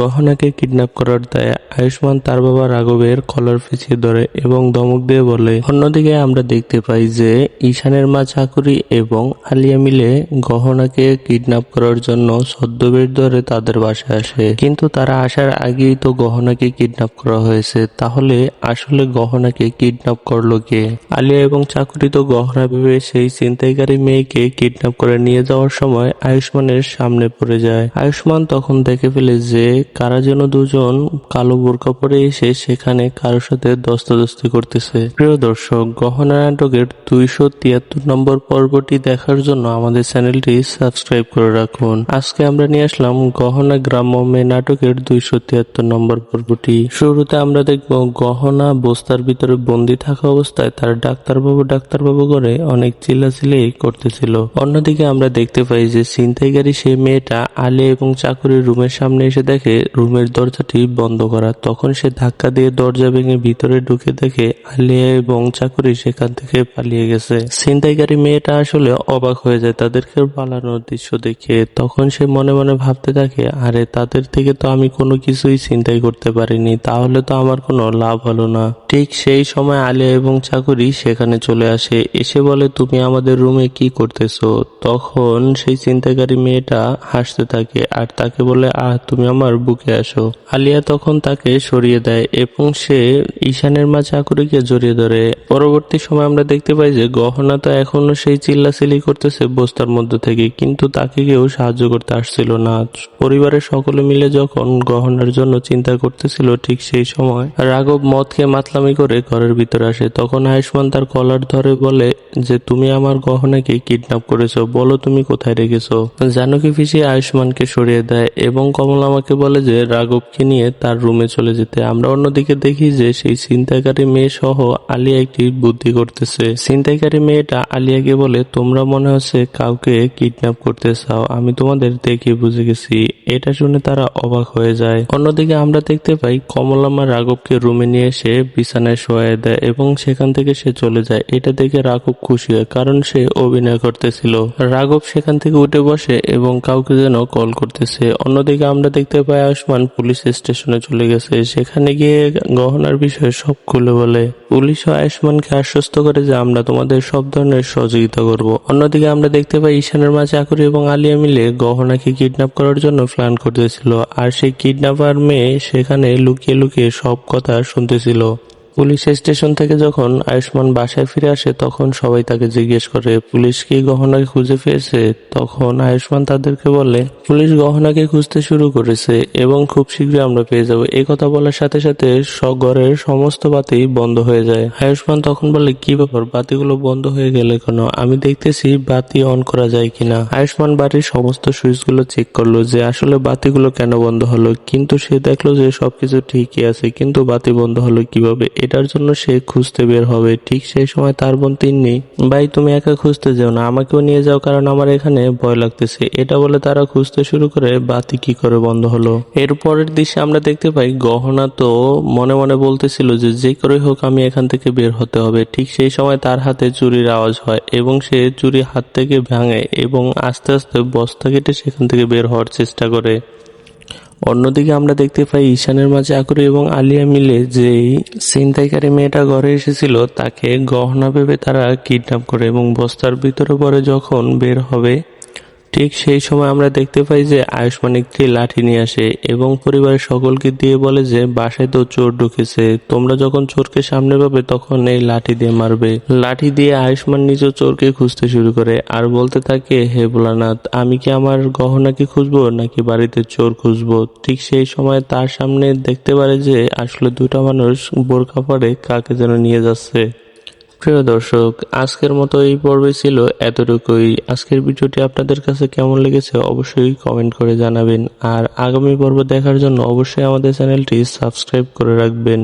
গহনাকে kidnap করার দায়ে আয়ুষ্মান তার বাবা রাঘবের কলার পেঁচিয়ে ধরে এবং ধমক দিয়ে বলে, অন্যদিকে আমরা দেখতে পাই যে ঈশানের মা চাকুরি এবং আলিয়া মিলে গহনাকে কিডন্যাপ করার জন্য ছদ্মবেশ ধরে তাদের বাসায় আসে। কিন্তু তারা আসার আগেই তো গহনাকে কিডন্যাপ করা হয়েছে। তাহলে আসলে গহনাকে কিডন্যাপ করল কে? আলিয়া এবং চাকুরি তো গহনা ভেবে সেই ছিনতাইকারী মেয়েকে কিডন্যাপ করে নিয়ে যাওয়ার সময় আয়ুষ্মানের সামনে পড়ে যায়। আয়ুষ্মান তখন দেখে ফেলে যে কারা যেন দুজন কালো বোরকা পরে এসে সেখানে কারোর সাথে দস্তদস্তি করতেছে। প্রিয় দর্শক, গহনা নাটকের দুইশো তিয়াত্তর নম্বর পর্বটি দেখার জন্য আমাদের চ্যানেলটি সাবস্ক্রাইব করে রাখুন। আজকে আমরা নিয়ে আসলাম গহনা গ্রাম্য মেয়ে নাটকের দুইশো তিয়াত্তর নম্বর পর্বটি। শুরুতে আমরা দেখব গহনা বস্তার ভিতরে বন্দি থাকা অবস্থায় তার ডাক্তারবাবু ডাক্তারবাবু করে অনেক চিল্লাচিল্লি করতেছিল। অন্যদিকে আমরা দেখতে পাই যে ছিনতাইকারী সেই মেয়েটা আলে এবং চাকুরির রুমের সামনে এসে দেখে রুমের দরজাটি বন্ধ করা। তখন সে ধাক্কা দিয়ে দরজা ভেঙে ভিতরে ঢুকে দেখে আলিয়া এবং চাকুরি সেখান থেকে পালিয়ে গেছে। ছিনতাইকারী মেয়েটা আসলে অবাক হয়ে যায় তাদেরকে পালানোর দৃশ্য দেখে। তখন সে মনে মনে ভাবতে থাকে, আরে, তাদের থেকে তো আমি কোনো কিছুই চিন্তাই করতে পারিনি, তাহলে তো আমার কোনো লাভ হলো না। ঠিক সেই সময় আলিয়া এবং চাকুরি সেখানে চলে আসে। এসে বলে, তুমি আমাদের রুমে কি করতেছো? তখন সেই চিন্তাকারী মেয়েটা হাসতে থাকে আর তাকে বলে, আহ, তুমি আমার বুকে আসো। আলিয়া তখন তাকে সরিয়ে দেয় এবং সে ঈশানের মা চাকুরিকে জড়িয়ে ধরে। পরবর্তী সময় আমরা দেখতে পাই যে গহনা তো এখনও সেই চিল্লাচিল্লি করতেছে বস্তার মধ্যে থেকে, কিন্তু তাকে কেউ সাহায্য করতে আসছিল না। পরিবারের সকলে মিলে যখন গহনার জন্য চিন্তা করতেছিল ঠিক সেই সময়, রাঘব মদ খেয়ে মাতলামি করে ঘরের ভিতরে আসে। তখন আয়ুষ্মান তার কলার ধরে বলে যে, তুমি আমার গহনাকে কিডন্যাপ করেছ, বলো তুমি কোথায় রেখেছো? জানকী ফিসি আয়ুষ্মানকে সরিয়ে দেয় এবং কমল আমাকে বলে যে, রাঘবকে নিয়ে তার রুমে চলে যেতে। আমরা অন্যদিকে দেখি যে, সেই ছিনতাইকারী মেয়ে সহ আলিয়া একটি বুদ্ধি করতেছে। ছিনতাইকারী মেয়েটা আলিয়াকে বলে, তোমরা মনে হচ্ছে কাউকে কিডন্যাপ করতে চাও। আমি তোমাদের দেখে বুঝে গেছি। এটা শুনে তারা অবাক হয়ে যায়। অন্যদিকে আমরা দেখতে পাই, কমলামা রাঘবকে রুমে নিয়ে এসে বিছানায় শোয়ায় দেয় এবং সেখান থেকে সে চলে যায়। এটা দেখে রাঘব খুশি হয়, কারণ সে অভিনয় করতেছিল। রাঘব সেখান থেকে উঠে বসে এবং কাউকে যেন কল করতেছে। অন্যদিকে আমরা দেখতে পাই আয়ুষ্মান পুলিশ স্টেশনে চলে গেছে। সেখানে গিয়ে গহনার বিষয়ে সব খুলে বলে, পুলিশ ও আয়ুষ্মানকে আশ্বস্ত করে যে আমরা তোমাদের সব ধরনের সহযোগিতা করব। অন্যদিকে আমরা দেখতে পাই ঈশানের মাঝে চাকরি এবং আলিয়া মিলে গহনাকে কিডন্যাপ করার জন্য প্ল্যান করতেছিল। আর সেই কিডন্যাপার মেয়ে সেখানে লুকিয়ে লুকিয়ে সব কথা শুনতেছিল। পুলিশ স্টেশন থেকে যখন আয়ুষ্মান বাসায় ফিরে আসে, তখন সবাই তাকে জিজ্ঞেস করে, পুলিশ কি গহনাকে খুঁজে পেয়েছে? তখন আয়ুষ্মান তাদেরকে বলে, পুলিশ গহনাকে খুঁজতে শুরু করেছে এবং খুব শীঘ্রই আমরা পেয়ে যাব। এই কথা বলার সাথে সাথে ঘরের সমস্ত বাতি বন্ধ হয়ে যায়। আয়ুষ্মান তখন বলে, কি ব্যাপার? বাতিগুলো বন্ধ হয়ে গেলে কেন? আমি দেখতেছি বাতি অন করা যায় কিনা। আয়ুষ্মান বাড়ির সমস্ত সুইচগুলো চেক করল যে আসলে বাতিগুলো কেন বন্ধ হলো, কিন্তু সে দেখল যে সবকিছু ঠিকই আছে, কিন্তু বাতি বন্ধ হলো কীভাবে? এটার জন্য সে খুঁজতে বের হবে। ঠিক সেই সময় তার বোন তিন্নি, ভাই, তুমি একা খুঁজতে যাও না, আমাকেও নিয়ে যাও কারণ আমার এখানে ভয় লাগতেছে। এটা বলে তারা খুঁজতে শুরু করে বাতি কি করে বন্ধ হলো। এরপরের দৃশ্যে আমরা দেখতে পাই, গহনা তো মনে মনে বলতেছিল যে যে করে হোক আমি এখান থেকে বের হতে হবে। ঠিক সেই সময় তার হাতে চুরির আওয়াজ হয় এবং সে চুরি হাত থেকে ভাঙে এবং আস্তে আস্তে বস্তা কেটে সেখান থেকে বের হওয়ার চেষ্টা করে। অন্যদিকে আমরা দেখতে পাই ঈশানের মাঝে আকরি এবং আলিয়া মিলে যেই ছিনতাইকারী মেয়েটা ঘরে এসেছিল, তাকে গহনা ভেবে তারা কিডন্যাপ করে এবং বস্তার ভিতরে পরে যখন বের হবে ঠিক সেই সময় আমরা দেখতে পাই যে আয়ুষ্মান একটি লাঠি নিয়ে আসে এবং পরিবারের সকলকে দিয়ে বলে যে, বাসায় তো চোর ঢুকেছে। তোমরা যখন চোরকে সামনে পাবে, তখন এই লাঠি দিয়ে মারবে। লাঠি দিয়ে আয়ুষ্মান নিজ চোরকে খুঁজতে শুরু করে আর বলতে থাকে, হে ভোলানাথ, আমি কি আমার গহনাকে খুঁজবো, নাকি বাড়িতে চোর খুঁজবো? ঠিক সেই সময় তার সামনে দেখতে পারে যে, আসলে দুটা মানুষ বোরকা পরে কাকে যেন নিয়ে যাচ্ছে। প্রিয় দর্শক, আজকের মতো এই পর্বে ছিল। এতটুকুই। আজকের ভিডিওটি আপনাদের কাছে কেমন লেগেছে অবশ্যই কমেন্ট করে জানাবেন। আর আগামী পর্ব দেখার জন্য অবশ্যই আমাদের চ্যানেলটি সাবস্ক্রাইব করে রাখবেন।